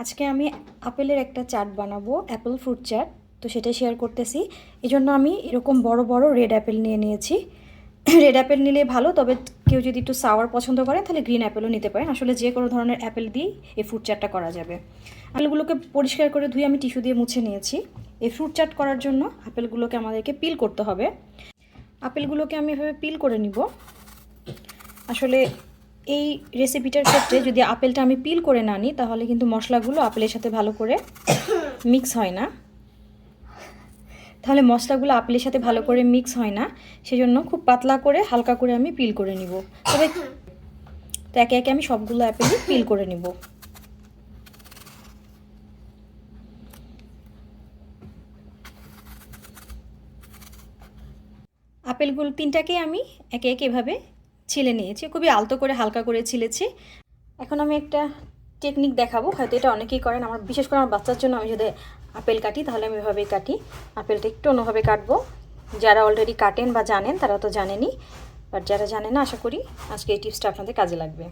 আজকে আমি আপেলের একটা চাট বানাবো অ্যাপেল ফ্রুট চাট। তো সেটাই শেয়ার করতেছি। এই জন্য আমি এরকম বড় বড় রেড অ্যাপেল নিয়ে নিয়েছি। রেড অ্যাপেল নিলে ভালো, তবে কেউ যদি একটু সাওয়ার পছন্দ করে, তাহলে গ্রিন অ্যাপেলও নিতে পারেন। আসলে যে কোনো ধরনের অ্যাপেল দিয়েই এই ফ্রুট চাটটা করা যাবে। আপেলগুলোকে পরিষ্কার করে ধুয়ে আমি টিস্যু দিয়ে মুছে নিয়েছি। এই ফ্রুট চাট করার জন্য আপেলগুলোকে আমাদেরকে পিল করতে হবে। আপেলগুলোকে আমি এভাবে পিল করে নিব। আসলে এই রেসিপিটার ক্ষেত্রে যদি আপেলটা আমি পিল করে না নিই, তাহলে কিন্তু মশলাগুলো আপেলের সাথে ভালো করে মিক্স হয় না। তাহলে মশলাগুলো আপেলের সাথে ভালো করে মিক্স হয় না, সেজন্য খুব পাতলা করে হালকা করে আমি পিল করে নিব। তবে তো একে একে আমি সবগুলো অ্যাপেলই পিল করে নিব। আপেলগুলো তিনটাকে আমি একে একে এভাবে ছিলে নিয়েছি, খুবই আলতো করে হালকা করে ছিলেছি। এখন আমি একটা টেকনিক দেখাবো, হয়তো এটা অনেকেই করেন। আমার, বিশেষ করে আমার বাচ্চার জন্য আমি যদি আপেল কাটি, তাহলে আমি এভাবেই কাটি। আপেলটা একটু অন্যভাবে কাটবো। যারা অলরেডি কাটেন বা জানেন, তারা তো জানেনই। বাট যারা জানে না, আশা করি আজকে এই টিপসটা আপনাদের কাজে লাগবে।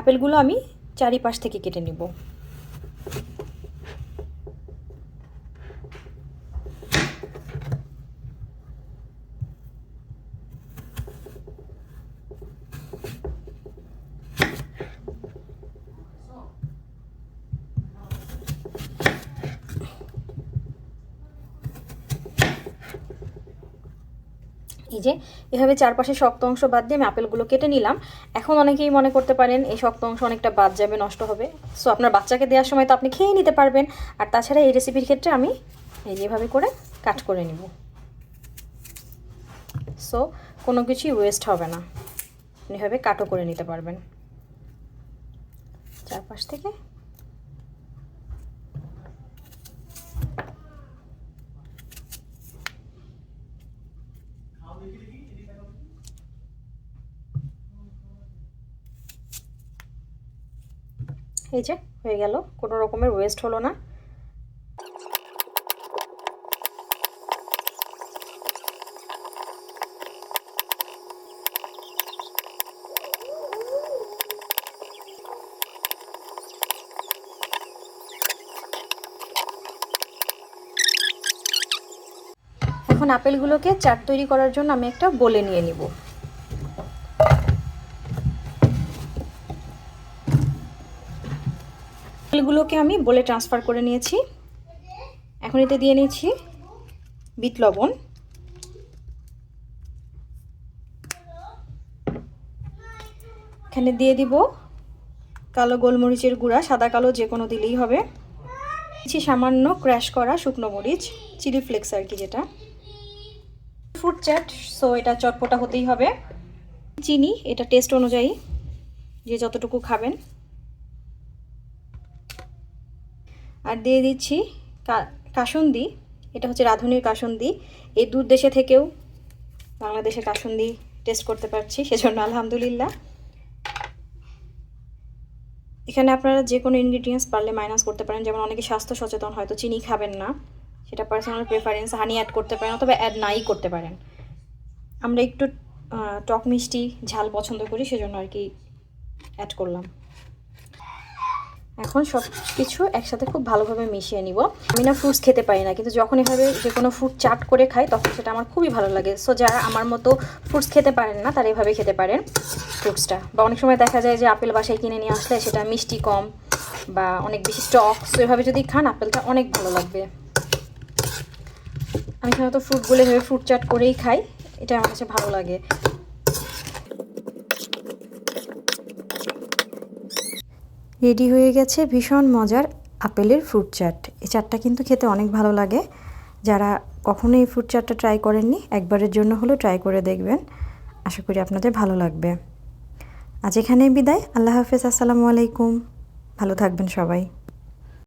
আপেলগুলো আমি চারিপাশ থেকে কেটে নিব। এই যে, এভাবে চারপাশে শক্ত অংশ বাদ দিয়ে আমি আপেলগুলো কেটে নিলাম। এখন অনেকেই মনে করতে পারেন এই শক্ত অংশ অনেকটা বাদ যাবে, নষ্ট হবে। সো আপনার বাচ্চাকে দেওয়ার সময় তো আপনি খেয়ে নিতে পারবেন। আর তাছাড়া এই রেসিপির ক্ষেত্রে আমি এই যেভাবে করে কাট করে নিব। সো কোনো কিছুই ওয়েস্ট হবে না। আপনি এভাবে কাটও করে নিতে পারবেন। চারপাশ থেকে এই যে হয়ে গেল। কোনো রকমের ওয়েস্ট হলো না। এখন আপেলগুলোকে চাট তৈরি করার জন্য আমি একটা বলে নিয়ে নিব। আপেলগুলোকে আমি বলে ট্রান্সফার করে নিয়েছি। এখন এতে দিয়ে নিয়েছি বিট লবণ। এখানে দিয়ে দিব কালো গোলমরিচের গুঁড়া, সাদা কালো যে কোনো দিলেই হবে। দিচ্ছি সামান্য ক্র্যাশ করা শুকনো মরিচ, চিলি ফ্লেক্স আর কি যেটা। ফ্রুট চ্যাট সো এটা চটপটা হতেই হবে। চিনি, এটা টেস্ট অনুযায়ী, যে যতটুকু খাবেন। আর দিয়ে দিচ্ছি কাসুন্দি, এটা হচ্ছে রাঁধুনির কাসুন্দি। এই দূর দেশে থেকেও বাংলাদেশের কাসুন্দি টেস্ট করতে পারছি, সেজন্য আলহামদুলিল্লাহ। এখানে আপনারা যে কোনো ইনগ্রিডিয়েন্টস পারলে মাইনাস করতে পারেন, যেমন অনেকে স্বাস্থ্য সচেতন, হয়তো চিনি খাবেন না। সেটা পার্সোনাল প্রেফারেন্স হানি অ্যাড করতে পারেন অথবা অ্যাড নাই করতে পারেন। আমরা একটু টক মিষ্টি ঝাল পছন্দ করি, সেজন্য আর কি অ্যাড করলাম। এখন সব কিছু একসাথে খুব ভালোভাবে মিশিয়ে নিব। আমি না ফ্রুটস খেতে পারি না, কিন্তু যখন এভাবে যে কোনো ফ্রুট চাট করে খাই, তখন সেটা আমার খুবই ভালো লাগে। সো যারা আমার মতো ফ্রুটস খেতে পারেন না, তারা এভাবে খেতে পারেন ফ্রুটসটা বা অনেক সময় দেখা যায় যে আপেল বাসায় কিনে নিয়ে আসলে সেটা মিষ্টি কম বা অনেক বেশি টক সো এভাবে যদি খান, আপেলটা অনেক ভালো লাগবে। আমি সাধারণত ফ্রুটগুলো এভাবে ফ্রুট চাট করেই খাই, এটা আমার কাছে ভালো লাগে। রেডি হয়ে গেছে ভীষণ মজার আপেলের ফ্রুট চাট এই চাটটা কিন্তু খেতে অনেক ভালো লাগে। যারা কখনো এই ফ্রুট চাটটা ট্রাই করেননি, একবারের জন্য হলেও ট্রাই করে দেখবেন। আশা করি আপনাদের ভালো লাগবে। আজ এখানেই বিদায়। আল্লাহ হাফেজ। আসসালামু আলাইকুম। ভালো থাকবেন সবাই।